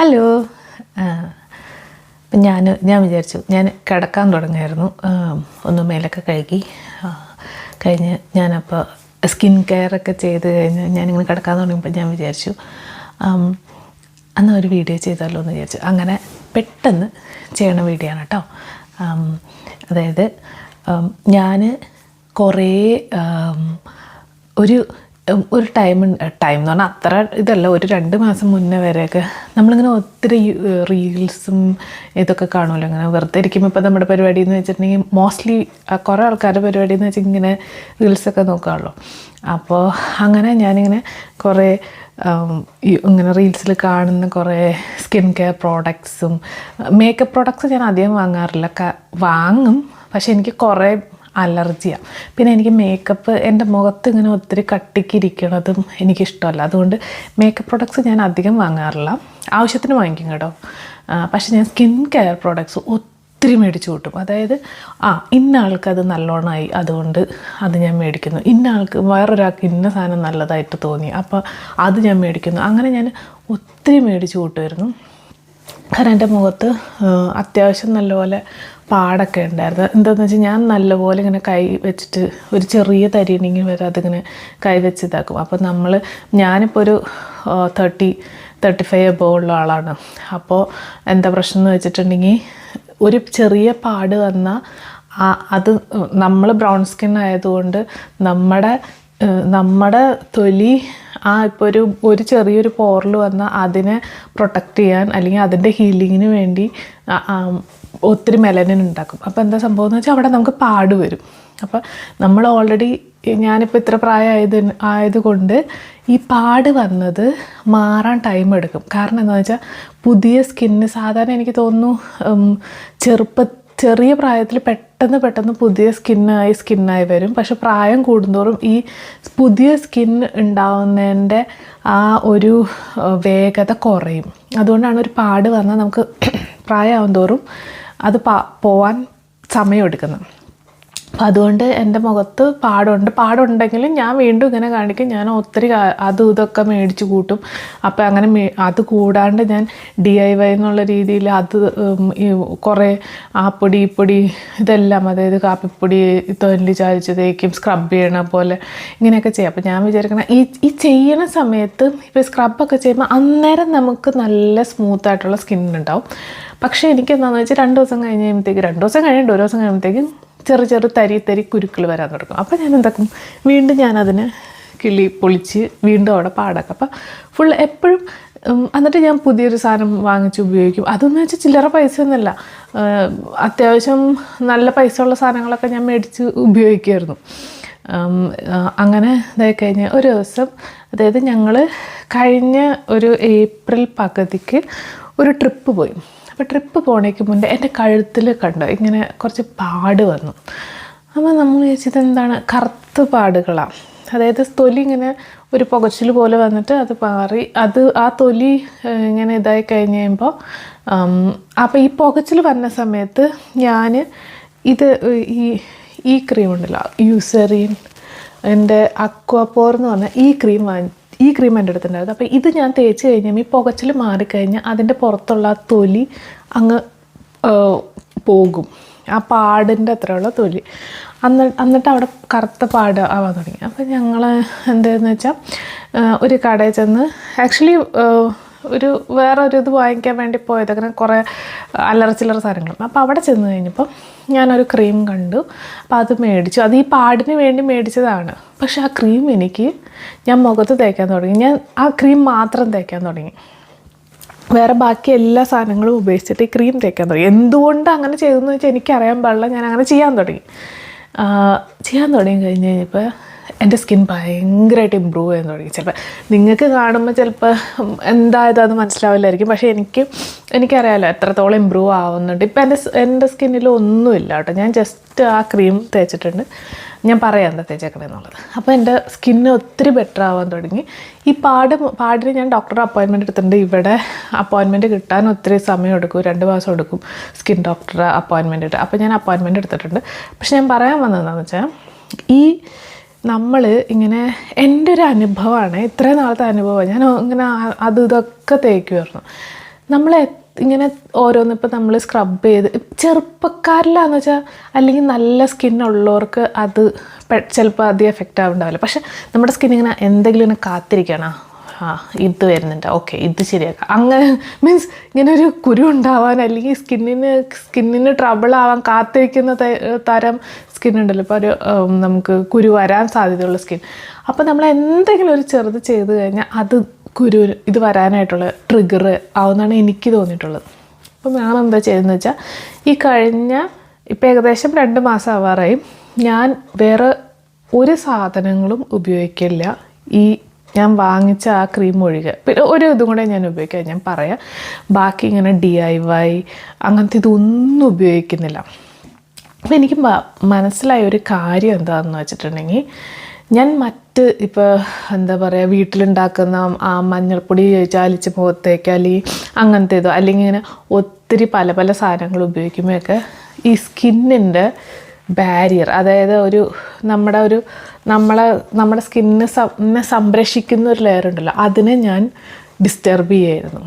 Hello. ഞാൻ ഞാൻ വിചാരിച്ചു ഞാൻ കിടക്കാൻ തുടങ്ങിയായിരുന്നു ഒന്ന് മേലൊക്കെ കഴുകി. കഴിഞ്ഞ് ഞാനപ്പോൾ സ്കിൻ കെയർ ഒക്കെ ചെയ്ത് കഴിഞ്ഞ് ഞാനിങ്ങനെ കിടക്കാൻ തുടങ്ങിയപ്പോൾ ഞാൻ വിചാരിച്ചു അന്ന് ഒരു വീഡിയോ ചെയ്താലോ എന്ന് വിചാരിച്ചു. അങ്ങനെ പെട്ടെന്ന് ചെയ്യണ വീഡിയോ ആണ് കേട്ടോ. അതായത് ഞാൻ കുറേ ഒരു ഒരു ടൈം ടൈം എന്ന് പറഞ്ഞാൽ അത്ര ഇതല്ല ഒരു രണ്ട് മാസം മുന്നേ വരെയൊക്കെ നമ്മളിങ്ങനെ ഒത്തിരി റീൽസും ഇതൊക്കെ കാണുമല്ലോ ഇങ്ങനെ വെറുതെ ഇരിക്കുമ്പോൾ ഇപ്പോൾ നമ്മുടെ പരിപാടി എന്ന് വെച്ചിട്ടുണ്ടെങ്കിൽ മോസ്റ്റ്ലി കുറേ ആൾക്കാരുടെ പരിപാടി എന്ന് വെച്ചാൽ ഇങ്ങനെ റീൽസൊക്കെ നോക്കാമല്ലോ അപ്പോൾ അങ്ങനെ ഞാനിങ്ങനെ കുറേ ഇങ്ങനെ റീൽസിൽ കാണുന്ന കുറേ സ്കിൻ കെയർ പ്രോഡക്ട്സും മേക്കപ്പ് പ്രോഡക്ട്സ് ഞാൻ അധികം വാങ്ങാറില്ല. വാങ്ങും പക്ഷേ എനിക്ക് കുറേ അലർജിയാണ് പിന്നെ എനിക്ക് മേക്കപ്പ് എന്റെ മുഖത്ത് ഇങ്ങനെ ഒത്തിരി കട്ടിക്കിരിക്കണതും എനിക്കിഷ്ടമല്ല. അതുകൊണ്ട് മേക്കപ്പ് പ്രോഡക്ട്സ് ഞാൻ അധികം വാങ്ങാറില്ല. ആവശ്യത്തിന് വാങ്ങിക്കും കേട്ടോ. പക്ഷേ ഞാൻ സ്കിൻ കെയർ പ്രോഡക്ട്സ് ഒത്തിരി മേടിച്ചു കൂട്ടും. അതായത് ആ ഇന്ന ആൾക്ക് അത് നല്ലോണമായി അതുകൊണ്ട് അത് ഞാൻ മേടിക്കുന്നു. ഇന്ന ആൾക്ക് വേറൊരാൾക്ക് ഇന്ന സാധനം നല്ലതായിട്ട് തോന്നി അപ്പോൾ അത് ഞാൻ മേടിക്കുന്നു. അങ്ങനെ ഞാൻ ഒത്തിരി മേടിച്ചു കൂട്ടുമായിരുന്നു. കാരണം എന്റെ മുഖത്ത് അത്യാവശ്യം നല്ലപോലെ പാടൊക്കെ ഉണ്ടായിരുന്നു. എന്താണെന്ന് വെച്ചാൽ ഞാൻ നല്ലപോലെ ഇങ്ങനെ കൈ വെച്ചിട്ട് ഒരു ചെറിയ തരിയണെങ്കിൽ വരെ അതിങ്ങനെ കൈ വെച്ച് ഇതാക്കും. അപ്പോൾ നമ്മൾ ഞാനിപ്പോൾ ഒരു തേർട്ടി തേർട്ടി ഫൈവ് എബോ ഉള്ള ആളാണ്. അപ്പോൾ എന്താ പ്രശ്നം എന്ന് വെച്ചിട്ടുണ്ടെങ്കിൽ ഒരു ചെറിയ പാട് വന്നാൽ അത് നമ്മൾ ബ്രൗൺ സ്കിൻ ആയതുകൊണ്ട് നമ്മുടെ നമ്മുടെ തൊലി ആ ഇപ്പോൾ ഒരു ഒരു ചെറിയൊരു പോറിൽ വന്നാൽ അതിനെ പ്രൊട്ടക്റ്റ് ചെയ്യാൻ അല്ലെങ്കിൽ അതിന്റെ ഹീലിങ്ങിന് വേണ്ടി ഒത്തിരി മെലനിൻ ഉണ്ടാക്കും. അപ്പോൾ എന്താ സംഭവം എന്ന് വെച്ചാൽ അവിടെ നമുക്ക് പാട് വരും. അപ്പോൾ നമ്മൾ ഓൾറെഡി ഞാനിപ്പോൾ ഇത്ര പ്രായമായത് ആയതുകൊണ്ട് ഈ പാട് വന്നത് മാറാൻ ടൈം എടുക്കും. കാരണം എന്താണെന്ന് വെച്ചാൽ പുതിയ സ്കിന്ന് സാധാരണ എനിക്ക് തോന്നുന്നു ചെറുപ്പ ചെറിയ പ്രായത്തിൽ പെട്ടെന്ന് പെട്ടെന്ന് പുതിയ സ്കിന്നായി സ്കിന്നായി വരും. പക്ഷെ പ്രായം കൂടുന്തോറും ഈ പുതിയ സ്കിൻ ഉണ്ടാവുന്നതിന്റെ ആ ഒരു വേഗത കുറയും. അതുകൊണ്ടാണ് ഒരു പാട് വന്നാൽ നമുക്ക് പ്രായമാകും തോറും അത് പോവാൻ സമയമെടുക്കുന്നത് അപ്പം അതുകൊണ്ട് എന്റെ മുഖത്ത് പാടുണ്ട്. പാടുണ്ടെങ്കിലും ഞാൻ വീണ്ടും ഇങ്ങനെ കാണിക്കും. ഞാൻ ഒത്തിരി അതും ഇതൊക്കെ മേടിച്ച് കൂട്ടും. അപ്പം അങ്ങനെ മേ അത് കൂടാണ്ട് ഞാൻ ഡി ഐ വൈ എന്നുള്ള രീതിയിൽ അത് കുറേ ആ പൊടി ഈ പൊടി ഇതെല്ലാം അതായത് കാപ്പിപ്പൊടി തൊല്ലി ചാലിച്ച് തേക്കും സ്ക്രബ് ചെയ്യണ പോലെ ഇങ്ങനെയൊക്കെ ചെയ്യാം. അപ്പം ഞാൻ വിചാരിക്കണം ഈ ഈ ചെയ്യണ സമയത്ത് ഇപ്പോൾ സ്ക്രബൊക്കെ ചെയ്യുമ്പോൾ അന്നേരം നമുക്ക് നല്ല സ്മൂത്തായിട്ടുള്ള സ്കിന്നുണ്ടാവും പക്ഷേ എനിക്ക് എന്താണെന്ന് വെച്ചാൽ രണ്ട് ദിവസം കഴിഞ്ഞ് കഴിയുമ്പോഴത്തേക്ക് രണ്ട് ദിവസം കഴിഞ്ഞിട്ട് ഒരു ദിവസം കഴിയുമ്പോഴത്തേക്കും ചെറു ചെറു തരി തരി കുരുക്കൾ വരാൻ തുടങ്ങും. അപ്പോൾ ഞാൻ എന്താക്കും? വീണ്ടും ഞാനതിനെ കിളി പൊളിച്ച് വീണ്ടും അവിടെ പാടാക്കും. അപ്പം ഫുൾ എപ്പോഴും എന്നിട്ട് ഞാൻ പുതിയൊരു സാധനം വാങ്ങിച്ച് ഉപയോഗിക്കും. അതെന്ന് വെച്ചാൽ ചില്ലറ പൈസ ഒന്നുമല്ല. അത്യാവശ്യം നല്ല പൈസ ഉള്ള സാധനങ്ങളൊക്കെ ഞാൻ മേടിച്ച് ഉപയോഗിക്കുമായിരുന്നു. അങ്ങനെ ഇതായി കഴിഞ്ഞ് ഒരു ദിവസം അതായത് ഞങ്ങൾ കഴിഞ്ഞ ഒരു ഏപ്രിൽ പകുതിക്ക് ഒരു ട്രിപ്പ് പോയി. അപ്പോൾ ട്രിപ്പ് പോണേക്ക് മുന്നേ എന്റെ കഴുത്തിൽ കണ്ടു ഇങ്ങനെ കുറച്ച് പാട് വന്നു. അപ്പോൾ നമ്മൾ ചോദിച്ചത് എന്താണ് കറുത്ത പാടുകളാണ് അതായത് തൊലി ഇങ്ങനെ ഒരു പുകച്ചിൽ പോലെ വന്നിട്ട് അത് പാറി അത് ആ തൊലി ഇങ്ങനെ ഇതായി കഴിഞ്ഞ് കഴിയുമ്പോൾ അപ്പോൾ ഈ പുകച്ചിൽ വന്ന സമയത്ത് ഞാൻ ഇത് ഈ ഈ ക്രീം ഉണ്ടല്ലോ യൂസറിൻ എന്റെ അക്വാപോർ എന്ന് പറഞ്ഞ ഈ ക്രീം വാങ്ങി ഈ ക്രീം എന്റെ അടുത്തുണ്ടായിരുന്നു. അപ്പോൾ ഇത് ഞാൻ തേച്ച് കഴിഞ്ഞാൽ ഈ പുകച്ചിൽ മാറിക്കഴിഞ്ഞാൽ അതിന്റെ പുറത്തുള്ള തൊലി അങ്ങ് പോകും. ആ പാടിന്റെ അത്രയുള്ള തൊലി. അന്ന് എന്നിട്ട് അവിടെ കറുത്ത പാട് ആവാൻ തുടങ്ങി. അപ്പോൾ ഞങ്ങൾ എന്താണെന്ന് വെച്ചാൽ ഒരു കടയിൽ ചെന്ന് ആക്ച്വലി ഒരു വേറെ ഒരു ഇത് വാങ്ങിക്കാൻ വേണ്ടി പോയത്. അങ്ങനെ കുറേ അല്ലറ ചില്ലറ സാധനങ്ങൾ. അപ്പോൾ അവിടെ ചെന്ന് കഴിഞ്ഞപ്പോൾ ഞാനൊരു ക്രീം കണ്ടു. അപ്പോൾ അത് മേടിച്ചു. അത് ഈ പാടിന് വേണ്ടി മേടിച്ചതാണ്. പക്ഷേ ആ ക്രീം എനിക്ക് ഞാൻ മുഖത്ത് തേക്കാൻ തുടങ്ങി. ഞാൻ ആ ക്രീം മാത്രം തേക്കാൻ തുടങ്ങി. വേറെ ബാക്കി എല്ലാ സാധനങ്ങളും ഉപയോഗിച്ചിട്ട് ഈ ക്രീം തേക്കാൻ തുടങ്ങി. എന്തുകൊണ്ട് അങ്ങനെ ചെയ്തതെന്ന് വെച്ചാൽ എനിക്കറിയാൻ പാടില്ല. ഞാൻ അങ്ങനെ ചെയ്യാൻ തുടങ്ങി. ചെയ്യാൻ തുടങ്ങി കഴിഞ്ഞ് കഴിഞ്ഞപ്പോൾ എന്റെ സ്കിൻ ഭയങ്കരമായിട്ട് ഇമ്പ്രൂവ് ചെയ്യാൻ തുടങ്ങി. ചിലപ്പോൾ നിങ്ങൾക്ക് കാണുമ്പോൾ ചിലപ്പോൾ എന്തായത് അത് മനസ്സിലാവില്ലായിരിക്കും. പക്ഷേ എനിക്ക് എനിക്കറിയാമല്ലോ എത്രത്തോളം ഇമ്പ്രൂവ് ആവുന്നുണ്ട്. ഇപ്പം എന്റെ എന്റെ സ്കിന്നിൽ ഒന്നുമില്ല കേട്ടോ. ഞാൻ ജസ്റ്റ് ആ ക്രീം തേച്ചിട്ടുണ്ട്. ഞാൻ പറയാം എന്താ തേച്ചേക്കണെന്നുള്ളത് അപ്പോൾ എന്റെ സ്കിന്ന് ഒത്തിരി ബെറ്റർ ആവാൻ തുടങ്ങി. ഈ പാട് പാടിന് ഞാൻ ഡോക്ടറുടെ അപ്പോയിൻമെന്റ് എടുത്തിട്ടുണ്ട്. ഇവിടെ അപ്പോയിൻമെന്റ് കിട്ടാൻ ഒത്തിരി സമയം എടുക്കും. രണ്ട് മാസം എടുക്കും സ്കിൻ ഡോക്ടറെ അപ്പോയിൻമെന്റ് ഇട്ട്. അപ്പോൾ ഞാൻ അപ്പോയിൻമെന്റ് എടുത്തിട്ടുണ്ട്. പക്ഷെ ഞാൻ പറയാൻ വന്നതെന്താണെന്ന് വെച്ചാൽ ഈ നമ്മൾ ഇങ്ങനെ എന്റെ ഒരു അനുഭവമാണ് ഇത്രയും നാളത്തെ അനുഭവമാണ് ഞാൻ ഇങ്ങനെ അത് ഇതൊക്കെ തേക്കുമായിരുന്നു നമ്മൾ ഇങ്ങനെ ഓരോന്ന് ഇപ്പം നമ്മൾ സ്ക്രബ് ചെയ്ത് ചെറുപ്പക്കാരിലാന്ന് വെച്ചാൽ അല്ലെങ്കിൽ നല്ല സ്കിന്നുള്ളവർക്ക് അത് ചിലപ്പോൾ അധികം എഫക്റ്റ് ആവുന്നുണ്ടാവില്ല പക്ഷെ നമ്മുടെ സ്കിൻ ഇങ്ങനെ എന്തെങ്കിലും ഇങ്ങനെ കാത്തിരിക്കണം. ആ ഇത് വരുന്നുണ്ട്. ഓക്കെ ഇത് ശരിയാക്കാം. അങ്ങനെ മീൻസ് ഇങ്ങനെ ഒരു കുരു ഉണ്ടാവാൻ അല്ലെങ്കിൽ സ്കിന്നിന് സ്കിന്നിന് ട്രബിൾ ആവാൻ കാത്തിരിക്കുന്ന തരം സ്കിൻ ഉണ്ടല്ലോ. ഇപ്പോൾ ഒരു നമുക്ക് കുരു വരാൻ സാധ്യതയുള്ള സ്കിൻ അപ്പോൾ നമ്മൾ എന്തെങ്കിലും ഒരു ചെറുത് ചെയ്ത് കഴിഞ്ഞാൽ അത് കുരു ഇത് വരാനായിട്ടുള്ള ട്രിഗർ ആവുമെന്നാണ് എനിക്ക് തോന്നിയിട്ടുള്ളത്. അപ്പോൾ ഞാൻ എന്താ ചെയ്തതെന്ന് വെച്ചാൽ ഈ കഴിഞ്ഞ ഇപ്പം ഏകദേശം രണ്ട് മാസം ആവാറായി. ഞാൻ വേറെ ഒരു സാധനങ്ങളും ഉപയോഗിക്കില്ല. ഈ ഞാൻ വാങ്ങിച്ച ആ ക്രീം ഒഴികെ. പിന്നെ ഒരു ഇതും കൂടെ ഞാൻ ഉപയോഗിക്കാം. ഞാൻ പറയാം. ബാക്കി ഇങ്ങനെ ഡി ഐ വൈ അങ്ങനത്തെ ഇതൊന്നും ഉപയോഗിക്കുന്നില്ല. അപ്പം എനിക്ക് മനസ്സിലായ ഒരു കാര്യം എന്താണെന്ന് വെച്ചിട്ടുണ്ടെങ്കിൽ ഞാൻ മറ്റ് ഇപ്പോൾ എന്താ പറയുക വീട്ടിലുണ്ടാക്കുന്ന ആ മഞ്ഞൾപ്പൊടി ചാലിച്ച് മുഖത്തേക്ക് അല്ലെങ്കിൽ അങ്ങനത്തെ ഇതോ അല്ലെങ്കിൽ ഇങ്ങനെ ഒത്തിരി പല പല സാധനങ്ങൾ ഉപയോഗിക്കുമ്പോഴൊക്കെ ഈ സ്കിന്നിന്റെ ബാരിയർ അതായത് ഒരു നമ്മുടെ ഒരു നമ്മളെ നമ്മുടെ സ്കിന്നിനെ സംരക്ഷിക്കുന്ന ഒരു ലെയർ ഉണ്ടല്ലോ അതിനെ ഞാൻ ഡിസ്റ്റർബ് ചെയ്യായിരുന്നു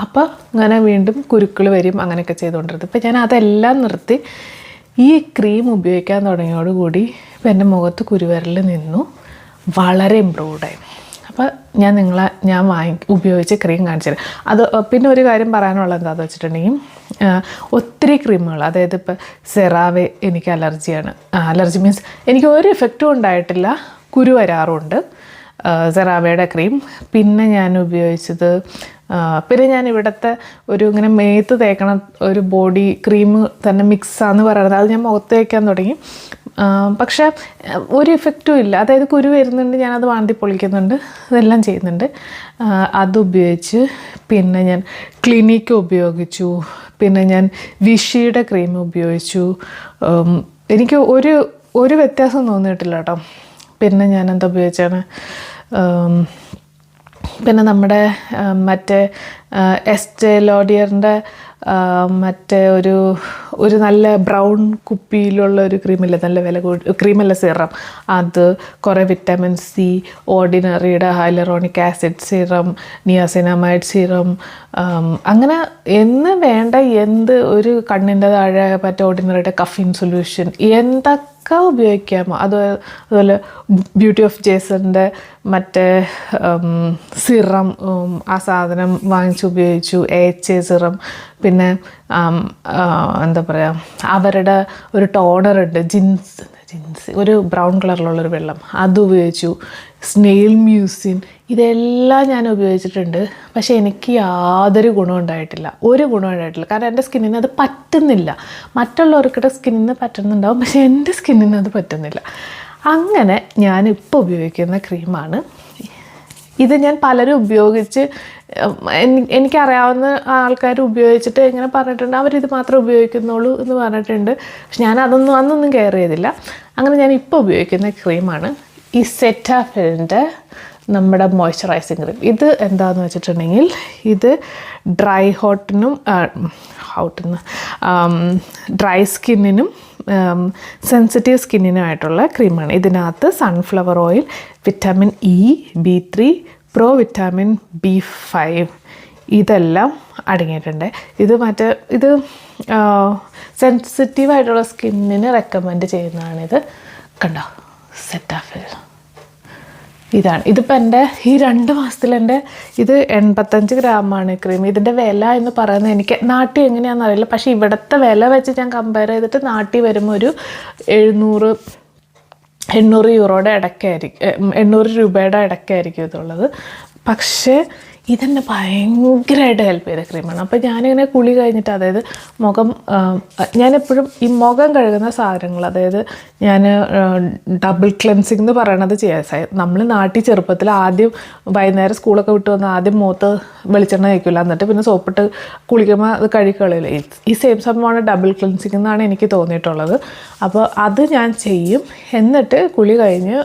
അപ്പോൾ അങ്ങനെ വീണ്ടും കുരുക്കൾ വരും അങ്ങനെയൊക്കെ ചെയ്തുകൊണ്ടിരുന്നത്. ഇപ്പം ഞാൻ അതെല്ലാം നിർത്തി ഈ ക്രീം ഉപയോഗിക്കാൻ തുടങ്ങിയോടുകൂടി ഇപ്പം എന്റെ മുഖത്ത് കുരുവരൽ നിന്നു വളരെ ഇമ്പ്രൂവ്ഡായി അപ്പോൾ ഞാൻ നിങ്ങളെ ഞാൻ വാങ്ങി ഉപയോഗിച്ച് ക്രീം കാണിച്ചു തരാം അത് പിന്നെ ഒരു കാര്യം പറയാനുള്ളത് എന്താണെന്ന് വെച്ചിട്ടുണ്ടെങ്കിൽ ഒത്തിരി ക്രീമുകൾ. അതായത് ഇപ്പോൾ സെറാവെ എനിക്ക് അലർജിയാണ്. അലർജി മീൻസ് എനിക്ക് ഒരു എഫക്റ്റും ഉണ്ടായിട്ടില്ല. കുരു വരാറുണ്ട്. സെറാവയുടെ ക്രീം. പിന്നെ ഞാൻ ഉപയോഗിച്ചത് പിന്നെ ഞാൻ ഇവിടുത്തെ ഒരു ഇങ്ങനെ മേത്ത് തേക്കണ ഒരു ബോഡി ക്രീം തന്നെ മിക്സാന്ന് പറയുന്നത്. അത് ഞാൻ മുഖത്ത് തേക്കാൻ തുടങ്ങി. പക്ഷേ ഒരു ഇഫക്റ്റും ഇല്ല. അതായത് കുരു വരുന്നുണ്ട് ഞാനത് വാണ്ടി പൊളിക്കുന്നുണ്ട് ഇതെല്ലാം ചെയ്യുന്നുണ്ട്. അതുപയോഗിച്ച് പിന്നെ ഞാൻ ക്ലിനിക്ക് ഉപയോഗിച്ചു. പിന്നെ ഞാൻ വിഷിയുടെ ക്രീം ഉപയോഗിച്ചു. എനിക്ക് ഒരു ഒരു വ്യത്യാസം തോന്നിയിട്ടില്ല കേട്ടോ. പിന്നെ ഞാൻ എന്താ ഉപയോഗിച്ചാണ് പിന്നെ നമ്മുടെ മറ്റേ എസ് ജെ ലോഡിയറിന്റെ മറ്റേ ഒരു ഒരു നല്ല ബ്രൗൺ കുപ്പിയിലുള്ള ഒരു ക്രീമില്ല? നല്ല വില കൂടി ക്രീമല്ല സിറം. അത് കുറേ vitamin C ഓർഡിനറിയുടെ hyaluronic acid serum niacinamide serum അങ്ങനെ എന്ന് വേണ്ട എന്ത് ഒരു കണ്ണിന്റെ താഴെ മറ്റേ ഓർഡിനറിയുടെ കഫിൻ സൊല്യൂഷൻ എന്തൊക്കെ ഉപയോഗിക്കാമോ അത് അതുപോലെ ബ്യൂട്ടി ഓഫ് ജേസന്റെ മറ്റേ സിറം ആ സാധനം വാങ്ങിച്ച് ഉപയോഗിച്ചു എച്ച് എ സിറം. പിന്നെ എന്താ പറയുക അവരുടെ ഒരു ടോണർ ഉണ്ട് ജിൻസ് ജിൻസ് ഒരു ബ്രൗൺ കളറിലുള്ളൊരു വെള്ളം. അത് ഉപയോഗിച്ചു. സ്നെയിൽ മ്യൂസിൻ ഇതെല്ലാം ഞാൻ ഉപയോഗിച്ചിട്ടുണ്ട്. പക്ഷേ എനിക്ക് യാതൊരു ഗുണവും ഉണ്ടായിട്ടില്ല. ഒരു ഗുണവും ഉണ്ടായിട്ടില്ല. കാരണം എന്റെ സ്കിന്നിന് അത് പറ്റുന്നില്ല. മറ്റുള്ളവർക്കിടെ സ്കിന്നിന് പറ്റുന്നുണ്ടാവും. പക്ഷേ എന്റെ സ്കിന്നിന് അത് പറ്റുന്നില്ല. അങ്ങനെ ഞാൻ ഇപ്പോൾ ഉപയോഗിക്കുന്ന ക്രീമാണ്. ഇത് ഞാൻ പലരും ഉപയോഗിച്ച് എനിക്കറിയാവുന്ന ആൾക്കാർ ഉപയോഗിച്ചിട്ട് ഇങ്ങനെ പറഞ്ഞിട്ടുണ്ട്. അവരിത് മാത്രം ഉപയോഗിക്കുന്നുള്ളൂ എന്ന് പറഞ്ഞിട്ടുണ്ട്. പക്ഷെ ഞാൻ അതൊന്നും അന്നൊന്നും കെയർ ചെയ്തില്ല. അങ്ങനെ ഞാൻ ഇപ്പോൾ ഉപയോഗിക്കുന്ന ക്രീമാണ്. ഈ സെറ്റാഫിലിന്റെ നമ്മുടെ മോയ്സ്ചറൈസിങ് ക്രീം ഇത് എന്താണെന്ന് വെച്ചിട്ടുണ്ടെങ്കിൽ ഇത് ഡ്രൈ ഹോട്ടിനും ഹൗട്ടിന് ഡ്രൈ സ്കിന്നിനും സെൻസിറ്റീവ് സ്കിന്നിനുമായിട്ടുള്ള ക്രീമാണ് ഇതിനകത്ത് sunflower oil vitamin E B three pro vitamin B five ഇതെല്ലാം അടങ്ങിയിട്ടുണ്ട്. ഇത് മറ്റേ ഇത് സെൻസിറ്റീവായിട്ടുള്ള സ്കിന്നിന് റെക്കമെൻഡ് ചെയ്യുന്നതാണിത്. കണ്ടോ? സെറ്റാഫിൽ ഇതാണ്. ഇതിപ്പോൾ എന്റെ ഈ രണ്ട് മാസത്തിൽ എന്റെ ഇത് എൺപത്തഞ്ച് ഗ്രാമാണ് ക്രീം ഇതിന്റെ വില എന്ന് പറയുന്നത് എനിക്ക് നാട്ടിൽ എങ്ങനെയാണെന്ന് അറിയില്ല. പക്ഷേ ഇവിടുത്തെ വില വെച്ച് ഞാൻ കമ്പയർ ചെയ്തിട്ട് നാട്ടിൽ വരുമ്പോൾ ഒരു എഴുന്നൂറ് എണ്ണൂറ് യൂറോയുടെ ഇടയ്ക്കായിരിക്കും എണ്ണൂറ് രൂപയുടെ ഇടയ്ക്കായിരിക്കും ഇതുള്ളത്. പക്ഷേ ഇതെന്നെ ഭയങ്കരമായിട്ട് ഹെൽപ്പ് ചെയ്ത ക്രീമാണ് അപ്പോൾ ഞാനിങ്ങനെ കുളി കഴിഞ്ഞിട്ട് അതായത് മുഖം ഞാനെപ്പോഴും ഈ മുഖം കഴുകുന്ന സാധനങ്ങൾ അതായത് ഞാൻ ഡബിൾ ക്ലെൻസിങ് എന്ന് പറയണത് ചെയ്യാൻ നമ്മൾ നാട്ടിൽ ചെറുപ്പത്തിൽ ആദ്യം വൈകുന്നേരം സ്കൂളൊക്കെ വിട്ട് വന്ന് ആദ്യം മുഖത്ത് വെളിച്ചെണ്ണ കഴിക്കില്ല എന്നിട്ട് പിന്നെ സോപ്പിട്ട് കുളിക്കുമ്പോൾ അത് കഴുകിക്കളയില്ല? ഈ സെയിം സംഭവമാണ് ഡബിൾ ക്ലെൻസിങ് എന്നാണ് എനിക്ക് തോന്നിയിട്ടുള്ളത്. അപ്പോൾ അത് ഞാൻ ചെയ്യും. എന്നിട്ട് കുളി കഴിഞ്ഞ്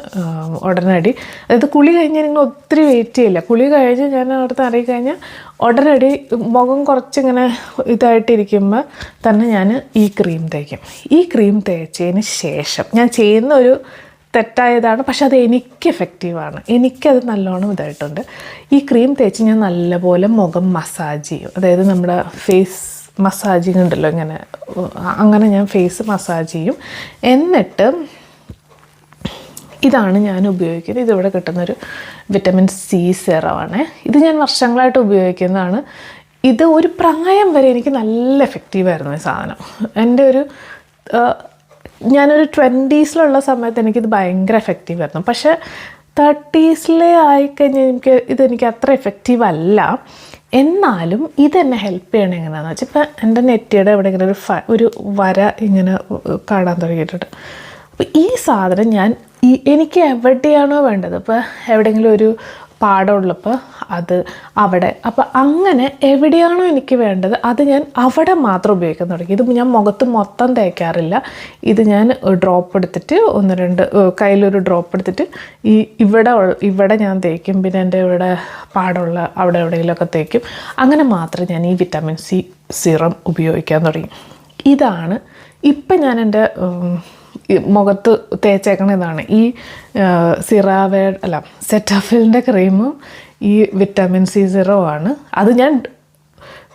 ഉടനടി അതായത് കുളി കഴിഞ്ഞ് നിങ്ങൾ ഒത്തിരി വെയിറ്റ് ചെയ്യില്ല. കുളി കഴിഞ്ഞ് ഞാൻ അവിടുത്തെ അറിയി കഴിഞ്ഞാൽ ഉടനടി മുഖം കുറച്ചിങ്ങനെ ഇതായിട്ടിരിക്കുമ്പോൾ തന്നെ ഞാൻ ഈ ക്രീം തേക്കും. ഈ ക്രീം തേച്ചതിന് ശേഷം ഞാൻ ചെയ്യുന്ന ഒരു തെറ്റായതാണ് പക്ഷെ അത് എനിക്ക് എഫക്റ്റീവാണ് എനിക്കത് നല്ലോണം ഇതായിട്ടുണ്ട്. ഈ ക്രീം തേച്ച് ഞാൻ നല്ലപോലെ മുഖം മസാജ് ചെയ്യും. അതായത് നമ്മുടെ ഫേസ് മസാജിങ് ഉണ്ടല്ലോ ഇങ്ങനെ അങ്ങനെ ഞാൻ ഫേസ് മസാജ് ചെയ്യും. എന്നിട്ട് ഇതാണ് ഞാൻ ഉപയോഗിക്കുന്നത്. ഇതിവിടെ കിട്ടുന്നൊരു വിറ്റമിൻ സി സെറവാണ് ഇത് ഞാൻ വർഷങ്ങളായിട്ട് ഉപയോഗിക്കുന്നതാണ്. ഇത് ഒരു പ്രായം വരെ എനിക്ക് നല്ല എഫക്റ്റീവായിരുന്നു ഈ സാധനം. എന്റെ ഒരു ഞാനൊരു ട്വന്റീസിലുള്ള സമയത്ത് എനിക്കിത് ഭയങ്കര എഫക്റ്റീവായിരുന്നു പക്ഷേ തേർട്ടീസിലെ ആയിക്കഴിഞ്ഞാൽ എനിക്ക് ഇതെനിക്ക് അത്ര എഫക്റ്റീവ് അല്ല. എന്നാലും ഇതെന്നെ ഹെൽപ്പ് ചെയ്യണം എങ്ങനെയാണെന്ന് വെച്ചാൽ ഇപ്പം എന്റെ നെറ്റിയുടെ എവിടെ ഇങ്ങനെ ഒരു ഒരു വര ഇങ്ങനെ കാണാൻ തുടങ്ങിയിട്ടുണ്ട്. അപ്പോൾ ഈ സാധനം ഞാൻ ഈ എനിക്ക് എവിടെയാണോ വേണ്ടത്? ഇപ്പോൾ എവിടെയെങ്കിലും ഒരു പാടമുള്ളപ്പോൾ അത് അവിടെ. അപ്പോൾ അങ്ങനെ എവിടെയാണോ എനിക്ക് വേണ്ടത് അത് ഞാൻ അവിടെ മാത്രം ഉപയോഗിക്കാൻ തുടങ്ങി. ഇത് ഞാൻ മുഖത്ത് മൊത്തം തേക്കാറില്ല. ഇത് ഞാൻ ഡ്രോപ്പ് എടുത്തിട്ട് ഒന്ന് രണ്ട് കയ്യിലൊരു ഡ്രോപ്പ് എടുത്തിട്ട് ഈ ഇവിടെ ഇവിടെ ഞാൻ തേക്കും പിന്നെ എന്റെ ഇവിടെ പാടമുള്ള അവിടെ എവിടെയെങ്കിലുമൊക്കെ തേക്കും. അങ്ങനെ മാത്രം ഞാൻ ഈ വിറ്റാമിൻ സി സിറം ഉപയോഗിക്കാൻ തുടങ്ങി. ഇതാണ് ഇപ്പം ഞാൻ എന്റെ മുഖത്ത് തേച്ചേക്കണ ഇതാണ്. ഈ സിറാവേ അല്ല സെറ്റാഫിലിന്റെ ക്രീമും ഈ വിറ്റാമിൻ സി സിറോ ആണ്. അത് ഞാൻ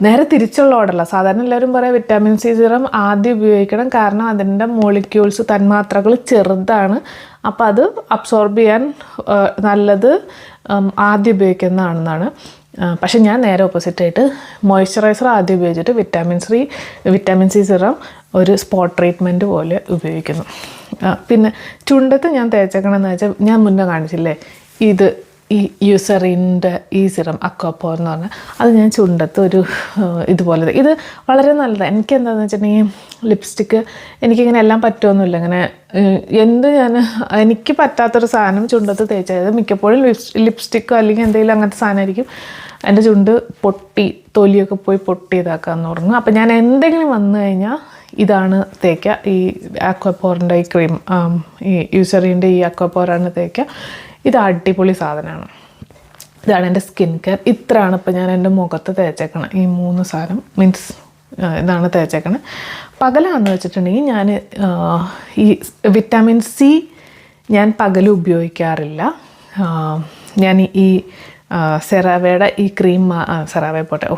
നേരെ തിരിച്ചുള്ള ഓർഡറല്ല സാധാരണ എല്ലാവരും പറയാം വിറ്റാമിൻ സി സിറം ആദ്യം ഉപയോഗിക്കണം. കാരണം അതിന്റെ മോളിക്യൂൾസ് തന്മാത്രകൾ ചെറുതാണ്. അപ്പോൾ അത് അബ്സോർബ് ചെയ്യാൻ നല്ലത് ആദ്യം ഉപയോഗിക്കുന്നതാണെന്നാണ്. പക്ഷെ ഞാൻ നേരെ ഓപ്പോസിറ്റായിട്ട് മോയ്സ്ചറൈസർ ആദ്യം ഉപയോഗിച്ചിട്ട് vitamin C vitamin C serum ഒരു സ്പോട്ട് ട്രീറ്റ്മെന്റ് പോലെ ഉപയോഗിക്കുന്നു. പിന്നെ ചുണ്ടത്ത് ഞാൻ തേച്ചേക്കണമെന്ന് വെച്ചാൽ ഞാൻ മുന്നേ കാണിച്ചില്ലേ? ഇത് ഈ യൂസറിന്റെ ഈ സിറം അക്വാപ്പോ എന്ന് പറഞ്ഞാൽ അത് ഞാൻ ചുണ്ടത്ത് ഒരു ഇതുപോലെ ഇത് വളരെ നല്ലതാണ് എനിക്ക് എന്താണെന്ന് വെച്ചിട്ടുണ്ടെങ്കിൽ ലിപ്സ്റ്റിക്ക് എനിക്കിങ്ങനെ എല്ലാം പറ്റുമൊന്നുമില്ല ഇങ്ങനെ എന്ത് ഞാൻ എനിക്ക് പറ്റാത്തൊരു സാധനം ചുണ്ടത്ത് തേച്ചത് മിക്കപ്പോഴും ലിപ്സ് ലിപ്സ്റ്റിക്കോ അല്ലെങ്കിൽ എന്തെങ്കിലും അങ്ങനത്തെ സാധനമായിരിക്കും. എന്റെ ചുണ്ട് പൊട്ടി തൊലിയൊക്കെ പോയി പൊട്ടി ഇതാക്കാമെന്ന് തുടങ്ങും അപ്പോൾ ഞാൻ എന്തെങ്കിലും വന്നു കഴിഞ്ഞാൽ ഇതാണ് തേക്ക. ഈ ആക്വപോറിന്റെ ഈ ക്രീം ഈ യൂസറിന്റെ ഈ ആക്വപോറാണ് തേക്ക. ഇത് അടിപൊളി സാധനമാണ് ഇതാണ് എന്റെ സ്കിൻ കെയർ ഇത്രയാണ് ഇപ്പോൾ ഞാൻ എന്റെ മുഖത്ത് തേച്ചേക്കണം. ഈ മൂന്ന് സാധനം മീൻസ് ഇതാണ് തേച്ചേക്കണത് പകലാന്ന് വെച്ചിട്ടുണ്ടെങ്കിൽ ഞാൻ ഈ വിറ്റാമിൻ സി ഞാൻ പകൽ ഉപയോഗിക്കാറില്ല. ഞാൻ ഈ സെറാവയുടെ ഈ ക്രീം സെറാവയെ പോട്ടെ.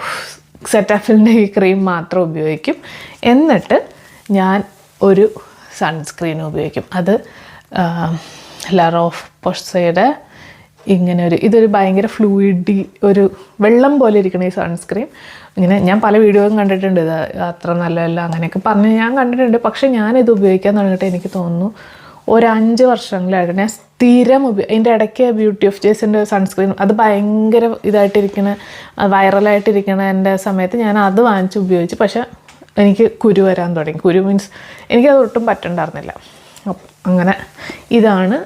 സെറ്റാഫിലിന്റെ ഈ ക്രീം മാത്രം ഉപയോഗിക്കും. എന്നിട്ട് ഞാൻ ഒരു സൺസ്ക്രീൻ ഉപയോഗിക്കും. അത് ലറോഫ് പൊഷയുടെ ഇങ്ങനെ ഒരു ഇതൊരു ഭയങ്കര ഫ്ലൂയിഡി ഒരു വെള്ളം പോലെ ഇരിക്കുന്ന ഈ സൺസ്ക്രീൻ. ഇങ്ങനെ ഞാൻ പല വീഡിയോയും കണ്ടിട്ടുണ്ട്. ഇത് അത്ര നല്ലതല്ല അങ്ങനെയൊക്കെ പറഞ്ഞ് ഞാൻ കണ്ടിട്ടുണ്ട്. പക്ഷെ ഞാനിത് ഉപയോഗിക്കാൻ തുടങ്ങിയിട്ട് എനിക്ക് തോന്നുന്നു ഒരു അഞ്ച് വർഷങ്ങളായിട്ട് ഞാൻ സ്ഥിരം ഉപയോഗി അതിന്റെ ഇടയ്ക്ക് ബ്യൂട്ടി ഓഫ് ജേസിന്റെ സൺസ്ക്രീൻ അത് ഭയങ്കര ഇതായിട്ടിരിക്കണ വൈറലായിട്ടിരിക്കണ എന്റെ സമയത്ത് ഞാൻ അത് വാങ്ങിച്ച് ഉപയോഗിച്ച്. പക്ഷേ എനിക്ക് കുരു വരാൻ തുടങ്ങി. കുരു മീൻസ് എനിക്കത് ഒട്ടും പറ്റണ്ടായിരുന്നില്ല. അങ്ങനെ ഇതാണ്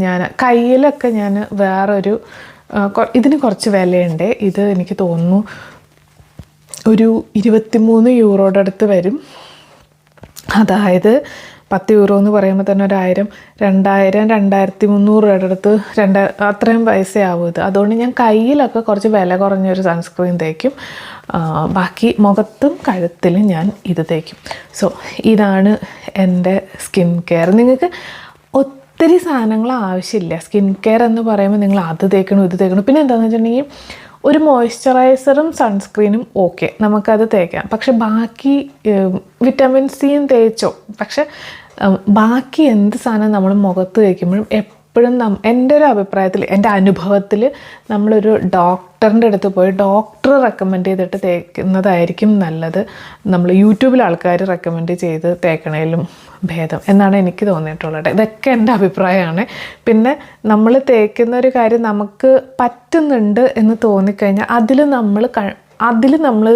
ഞാൻ കയ്യിലൊക്കെ ഞാൻ വേറൊരു ഇതിന് കുറച്ച് വിലയുണ്ട്. ഇത് എനിക്ക് തോന്നുന്നു ഒരു ഇരുപത്തിമൂന്ന് യൂറോയുടെ അടുത്ത് വരും. അതായത് പത്ത് യൂറോ എന്ന് പറയുമ്പോൾ തന്നെ ഒരായിരം രണ്ടായിരം രണ്ടായിരത്തി മുന്നൂറ് രൂപയുടെ അടുത്ത് രണ്ട് അത്രയും പൈസയാവും ഇത്. അതുകൊണ്ട് ഞാൻ കയ്യിലൊക്കെ കുറച്ച് വില കുറഞ്ഞൊരു സൺസ്ക്രീൻ തേക്കും. ബാക്കി മുഖത്തും കഴുത്തിലും ഞാൻ ഇത് തേക്കും. സോ ഇതാണ് എന്റെ സ്കിൻ കെയർ നിങ്ങൾക്ക് ഒത്തിരി സാധനങ്ങൾ ആവശ്യമില്ല. സ്കിൻ കെയർ എന്ന് പറയുമ്പോൾ നിങ്ങൾ അത് തേക്കണം ഇത് തേക്കണം? പിന്നെ എന്താണെന്ന് വെച്ചിട്ടുണ്ടെങ്കിൽ ഒരു മോയ്സ്ചറൈസറും സൺസ്ക്രീനും ഓക്കെ നമുക്കത് തേക്കാം. പക്ഷെ ബാക്കി വിറ്റാമിൻ സിയും തേച്ചോ? പക്ഷെ ബാക്കി എന്ത് സാധനം നമ്മൾ മുഖത്ത് വയ്ക്കുമ്പോഴും എപ്പോഴും നം എന്റെ ഒരു അഭിപ്രായത്തിൽ എന്റെ അനുഭവത്തിൽ നമ്മളൊരു ഡോക്ടറിന്റെ അടുത്ത് പോയി ഡോക്ടർ റെക്കമെൻഡ് ചെയ്തിട്ട് തേക്കുന്നതായിരിക്കും നല്ലത്. നമ്മൾ യൂട്യൂബിൽ ആൾക്കാർ റെക്കമെൻഡ് ചെയ്ത് തേക്കണേലും ഭേദം എന്നാണ് എനിക്ക് തോന്നിയിട്ടുള്ളത്. ഇതൊക്കെ എന്റെ അഭിപ്രായമാണ്. പിന്നെ നമ്മൾ തേക്കുന്ന ഒരു കാര്യം നമുക്ക് പറ്റുന്നുണ്ട് എന്ന് തോന്നിക്കഴിഞ്ഞാൽ അതിൽ നമ്മൾ അതിൽ നമ്മൾ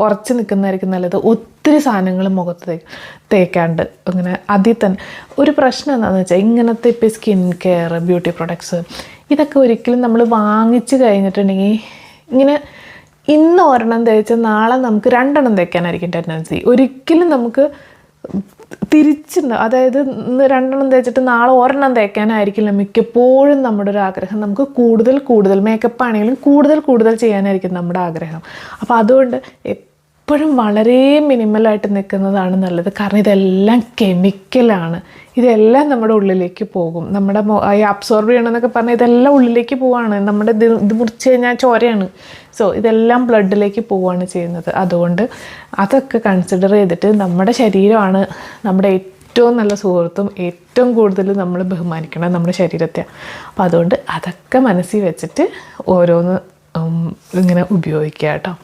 ഉറച്ചു നിൽക്കുന്നതായിരിക്കും നല്ലത്. ഒത്തിരി സാധനങ്ങൾ മുഖത്ത് തേക്കാണ്ട് അങ്ങനെ അതിൽ തന്നെ. ഒരു പ്രശ്നം എന്താണെന്ന് വെച്ചാൽ ഇങ്ങനത്തെ ഇപ്പോൾ സ്കിൻ കെയർ ബ്യൂട്ടി പ്രൊഡക്ട്സ് ഇതൊക്കെ ഒരിക്കലും നമ്മൾ വാങ്ങിച്ച് കഴിഞ്ഞിട്ടുണ്ടെങ്കിൽ ഇങ്ങനെ ഇന്ന് ഒരെണ്ണം തേച്ചാൽ നാളെ നമുക്ക് രണ്ടെണ്ണം തേക്കാനായിരിക്കും ടെൻഡൻസി ഒരിക്കലും നമുക്ക് തിരിച്ചുണ്ട്. അതായത് ഇന്ന് രണ്ടെണ്ണം തേച്ചിട്ട് നാളെ ഒരെണ്ണം തേക്കാനായിരിക്കില്ല മിക്കപ്പോഴും നമ്മുടെ ഒരു ആഗ്രഹം. നമുക്ക് കൂടുതൽ കൂടുതൽ മേക്കപ്പ് ആണെങ്കിലും കൂടുതൽ കൂടുതൽ ചെയ്യാനായിരിക്കും നമ്മുടെ ആഗ്രഹം. അപ്പോൾ അതുകൊണ്ട് എപ്പോഴും വളരെ മിനിമലായിട്ട് നിൽക്കുന്നതാണ് നല്ലത്. കാരണം ഇതെല്ലാം കെമിക്കലാണ് ഇതെല്ലാം നമ്മുടെ ഉള്ളിലേക്ക് പോകും. നമ്മുടെ ഈ അബ്സോർബ് ചെയ്യണമെന്നൊക്കെ പറഞ്ഞാൽ ഇതെല്ലാം ഉള്ളിലേക്ക് പോവാണ്. നമ്മുടെ ഇത് ഇത് മുറിച്ച് കഴിഞ്ഞാൽ ചോരയാണ്. സോ ഇതെല്ലാം ബ്ലഡിലേക്ക് പോവുകയാണ് ചെയ്യുന്നത്. അതുകൊണ്ട് അതൊക്കെ കൺസിഡർ ചെയ്തിട്ട് നമ്മുടെ ശരീരമാണ് നമ്മുടെ ഏറ്റവും നല്ല സുഹൃത്തും ഏറ്റവും കൂടുതൽ നമ്മൾ ബഹുമാനിക്കണം നമ്മുടെ ശരീരത്തെ അപ്പോൾ അതുകൊണ്ട് അതൊക്കെ മനസ്സിൽ വെച്ചിട്ട് ഓരോന്ന് ഇങ്ങനെ ഉപയോഗിക്കുക കേട്ടോ.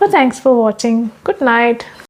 Well, thanks for watching. Good night.